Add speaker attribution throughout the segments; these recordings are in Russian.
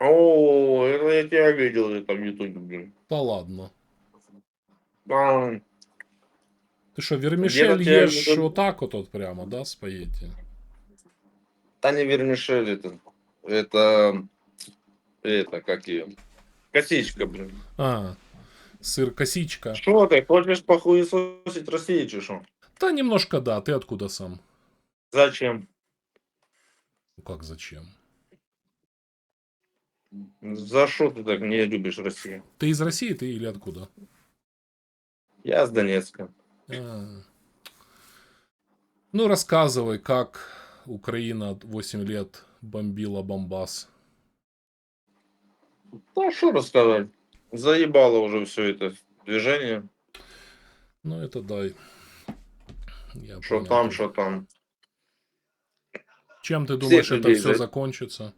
Speaker 1: О, это я тебя видел это в ютубе, блин.
Speaker 2: Та ладно.
Speaker 1: А,
Speaker 2: Ти що, вермішель
Speaker 1: Делать я
Speaker 2: їш
Speaker 1: буду-
Speaker 2: отак от, от прямо, да, спагетті?
Speaker 1: та не вермишель это. Это, это, как ее? Косичка, блин.
Speaker 2: А, сир косичка.
Speaker 1: Что ты, хочешь похуесосить Россию, чи шо?
Speaker 2: Та немножко да, ты откуда сам?
Speaker 1: Зачем?
Speaker 2: Ну как зачем?
Speaker 1: За что ты так не любишь Россию?
Speaker 2: Ты из России, ты или откуда?
Speaker 1: Я с Донецка.
Speaker 2: А. Ну, рассказывай, как Украина 8 лет бомбила Бомбас.
Speaker 1: Ну, что рассказать? Заебало уже все это движение.
Speaker 2: Ну, это дай.
Speaker 1: Что там, что там.
Speaker 2: Чем ты думаешь, это
Speaker 1: людей
Speaker 2: все
Speaker 1: за-
Speaker 2: закончится?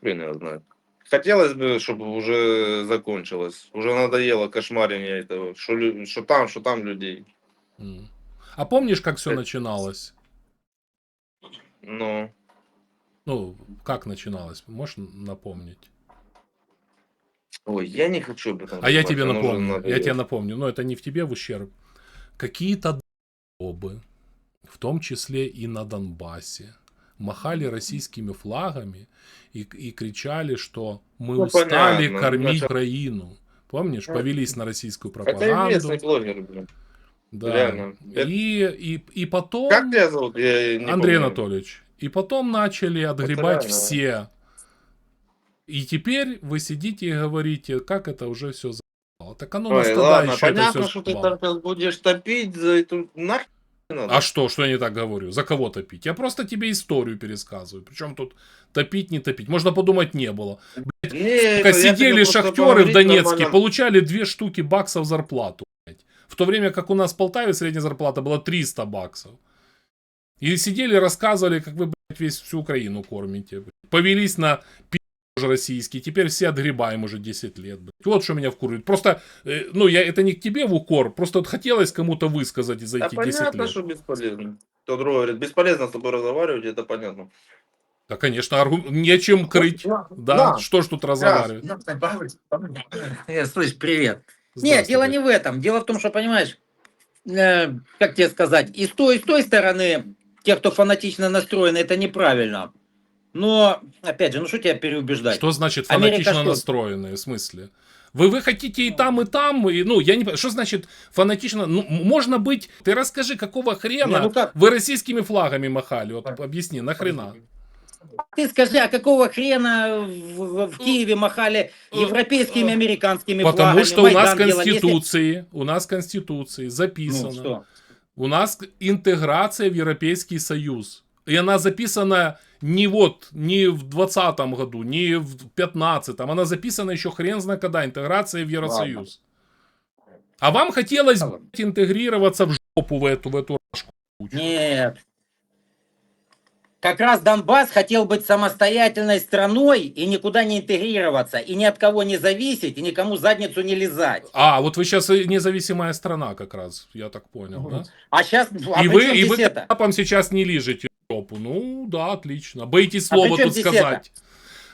Speaker 1: Хрен его знает. Хотелось бы, чтобы уже закончилось. Уже надоело кошмарение этого. Что, что там, что там людей.
Speaker 2: А помнишь, как все
Speaker 1: Это-
Speaker 2: начиналось?
Speaker 1: Ну,
Speaker 2: Ну, как начиналось? Можешь напомнить?
Speaker 1: ой, я не хочу об этом
Speaker 2: А я тебе напомню. Я тебе напомню. Но это не в тебе в ущерб. Какие-то добы, в том числе и на Донбассе, махали российскими флагами и, и кричали, что мы
Speaker 1: Ну,
Speaker 2: устали
Speaker 1: понятно.
Speaker 2: кормить
Speaker 1: Это-
Speaker 2: Украину. Помнишь, повелись на российскую пропаганду.
Speaker 1: местный блогер, блин.
Speaker 2: Да.
Speaker 1: реально.
Speaker 2: И, и, и потом...
Speaker 1: Как тебя зовут? Я не
Speaker 2: Андрей
Speaker 1: помню.
Speaker 2: Анатольевич. И потом начали отгребать
Speaker 1: реально.
Speaker 2: все. И теперь вы сидите и говорите, как это уже все за***ло. Так оно нас
Speaker 1: Ой,
Speaker 2: тогда
Speaker 1: ладно,
Speaker 2: еще это
Speaker 1: понятно,
Speaker 2: все
Speaker 1: что ты там сейчас будешь топить за эту нахуй надо.
Speaker 2: А что, что я не так говорю? За кого топить? Я просто тебе историю пересказываю. Причем тут топить, не топить. Можно подумать, не было.
Speaker 1: Не,
Speaker 2: Сука, сидели шахтеры в Донецке,
Speaker 1: нормально.
Speaker 2: получали две штуки баксов зарплату. блядь. В то время как у нас в Полтаве средняя зарплата была 300 баксов. И сидели, рассказывали, как вы, блядь, весь всю Украину кормите. блядь. Повелись на пи*** российский. Теперь все отгребаем уже 10 лет. блядь. Вот что меня вкуривает. Просто, э, ну, я, это не к тебе в укор. Просто вот хотелось кому-то высказать за
Speaker 1: Да
Speaker 2: эти 10
Speaker 1: понятно,
Speaker 2: лет.
Speaker 1: что бесполезно. Другой говорит, бесполезно с тобой разговаривать, это понятно.
Speaker 2: Да, конечно, аргу... нечем крыть. Да, что ж тут разговаривать?
Speaker 3: Э, Слышь, привет. Нет, дело не в этом. Дело в том, что, понимаешь, э, как тебе сказать, и с той, и с той стороны, те, кто фанатично настроены, это неправильно. Но, опять же, ну что тебя переубеждать?
Speaker 2: Что значит
Speaker 3: Америка
Speaker 2: фанатично
Speaker 3: что?
Speaker 2: настроенные? В смысле? Вы, вы хотите и там, и там, и, ну, я не понимаю, что значит фанатично, ну, можно быть, ты расскажи, какого хрена
Speaker 3: Не, ну как?
Speaker 2: вы российскими флагами махали, вот объясни, нахрена?
Speaker 3: Ты скажи, а какого хрена в, в- Киеве махали европейскими, американскими
Speaker 2: Потому
Speaker 3: флагами?
Speaker 2: что у нас
Speaker 3: Майдан делали? Если-
Speaker 2: Конституции, у нас Конституции
Speaker 3: Ну,
Speaker 2: записано,
Speaker 3: что?
Speaker 2: у нас интеграция в Европейский Союз. И она записана не вот, не в 20 году, не в 15 она записана еще хрен знает когда, интеграция в Евросоюз. А вам хотелось блядь, интегрироваться в жопу в эту, в эту рашку.
Speaker 3: Нет. Как раз Донбасс хотел быть самостоятельной страной и никуда не интегрироваться, и ни от кого не зависеть, и никому задницу не лизать.
Speaker 2: А, вот вы сейчас независимая страна как раз, я так понял, да?
Speaker 3: А сейчас... А
Speaker 2: и вы, и вы капам сейчас не лижете жопу. Ну, да, отлично. Боитесь
Speaker 3: А
Speaker 2: слова
Speaker 3: чем
Speaker 2: тут сказать.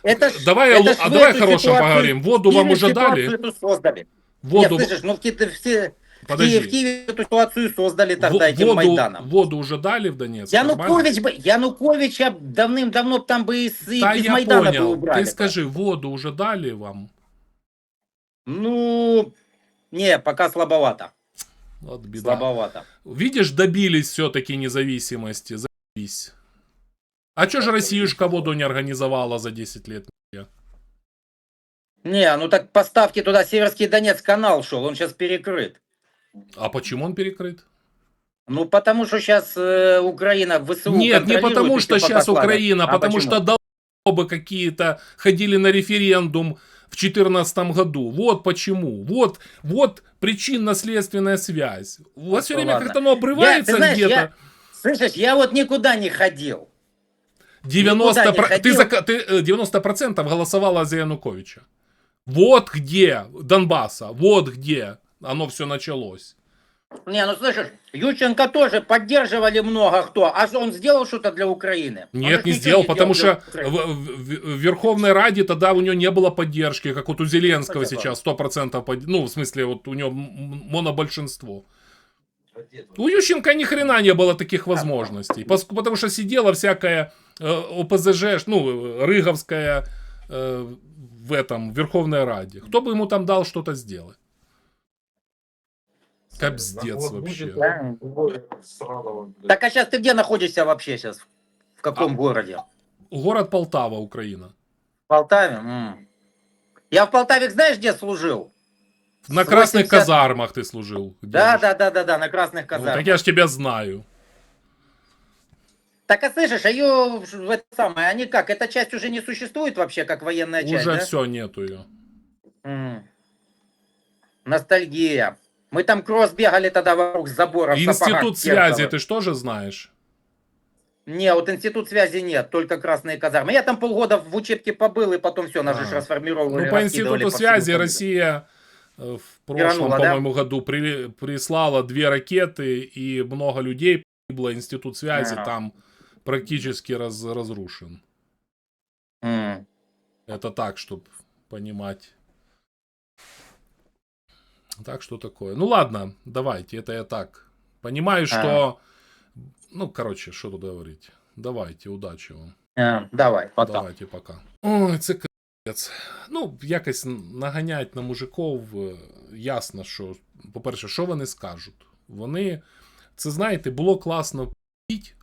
Speaker 3: Это ж-
Speaker 2: Давай,
Speaker 3: это
Speaker 2: о- а давай
Speaker 3: эту
Speaker 2: хорошем
Speaker 3: ситуацию-
Speaker 2: поговорим. Воду вам уже дали?
Speaker 3: создали.
Speaker 2: Воду,
Speaker 3: Нет, слышишь, ну какие-то все... В
Speaker 2: подожди.
Speaker 3: В Киеве эту ситуацию создали тогда
Speaker 2: Во-
Speaker 3: этим
Speaker 2: воду,
Speaker 3: Майданом.
Speaker 2: воду уже дали в Донецк? нормально?
Speaker 3: Янукович бы, Януковича давным-давно там бы из,
Speaker 2: Да
Speaker 3: из Майдана бы
Speaker 2: понял.
Speaker 3: убрали.
Speaker 2: Ты скажи, воду уже дали вам?
Speaker 3: Ну, не, пока слабовато.
Speaker 2: Вот беда.
Speaker 3: Слабовато.
Speaker 2: Видишь, добились все-таки независимости. А чё же Россиюшка воду не организовала за 10 лет?
Speaker 3: Не, ну так поставки туда Северский Донец канал шел, он сейчас перекрыт.
Speaker 2: А почему он перекрыт?
Speaker 3: Ну потому что сейчас Украина в ВСУ
Speaker 2: Нет, не потому что сейчас
Speaker 3: пока славят.
Speaker 2: Украина,
Speaker 3: А
Speaker 2: потому
Speaker 3: почему?
Speaker 2: что долбы какие-то ходили на референдум в 2014 году. Вот почему. Вот, вот причинно-следственная связь. У вас все
Speaker 3: Ну,
Speaker 2: время
Speaker 3: ладно.
Speaker 2: как-то оно обрывается где-то.
Speaker 3: Слышишь, я вот никуда не ходил.
Speaker 2: 90,
Speaker 3: никуда не
Speaker 2: про- ты,
Speaker 3: ходил.
Speaker 2: за, ты э, 90% голосовала за Януковича. Вот где Донбасса, вот где оно все началось.
Speaker 3: Не, ну слышишь, Ющенко тоже поддерживали много кто. А он сделал что-то для Украины?
Speaker 2: Нет, не сделал, потому
Speaker 3: сделал
Speaker 2: что в, в- в Верховной Раде тогда у него не было поддержки, как вот у Зеленского сейчас 100%, под- ну, в смысле, вот у него монобольшинство. У Ющенко ни хрена не было таких возможностей, потому что сидела всякая э, ОПЗЖ, ну, Рыговская э, в этом, в Верховной Раде. Кто бы ему там дал что-то сделать? Капздец вообще.
Speaker 3: Так а сейчас ты где находишься вообще сейчас? В каком
Speaker 2: А.
Speaker 3: городе?
Speaker 2: Город Полтава, Украина.
Speaker 3: В Полтаве? М. Я в Полтаве, знаешь, где служил?
Speaker 2: На красных
Speaker 3: 80
Speaker 2: казармах ты служил.
Speaker 3: Да, да, да, да, да, на красных
Speaker 2: Ну,
Speaker 3: казармах.
Speaker 2: так я ж тебя знаю.
Speaker 3: Так а слышишь, а ее в это самое, они как, эта часть уже не существует вообще, как военная часть,
Speaker 2: Уже
Speaker 3: да?
Speaker 2: все, нету ее.
Speaker 3: М. Ностальгия. Мы там кросс бегали тогда вокруг забора.
Speaker 2: Институт связи ты ж тоже знаешь?
Speaker 3: Не, вот институт связи нет, только красные казармы. Я там полгода в учебке побыл, и потом все, нас
Speaker 2: А.
Speaker 3: же расформировали.
Speaker 2: Ну, по институту
Speaker 3: всему
Speaker 2: связи. Россия в прошлом,
Speaker 3: Гранула, да?
Speaker 2: по-моему, году при- прислала две ракеты, и много людей погибло. Институт связи
Speaker 3: Ага.
Speaker 2: там практически раз- разрушен.
Speaker 3: М.
Speaker 2: Это так, чтобы понимать. Так, что такое? Ну ладно, давайте, это я так. Понимаю, что... Ну, короче, что тут говорить. Давайте, удачи вам.
Speaker 3: А, давай, пока.
Speaker 2: Давайте пока. Ой, це. Ну, якось наганять на мужиків, е, ясно, що, по-перше, що вони скажуть? Вони, це знаєте, було класно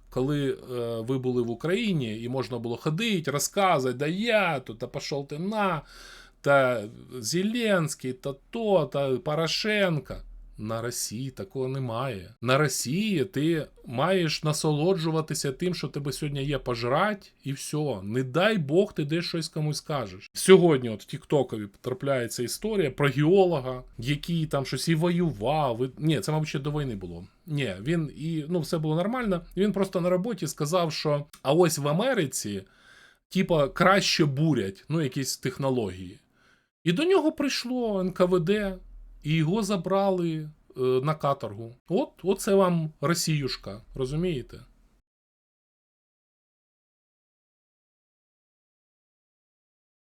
Speaker 2: коли е, ви були в Україні, і можна було ходити, розказувати, да я то та пішов ти на, та Зеленський, та то, та Порошенко. На Росії такого немає. На Росії ти маєш насолоджуватися тим, що тебе сьогодні є пожрать, і все. Не дай Бог, ти десь щось комусь скажеш. Сьогодні, от в Тіктокові потрапляється історія про геолога, який там щось і воював. І... Ні, це, мабуть, ще до війни було. Ні, він і ну, все було нормально. Він просто на роботі сказав, що а ось в Америці, типа, краще бурять, ну, якісь технології. І до нього прийшло НКВД, і його забрали е, на каторгу. От, оце вам Росіюшка, розумієте?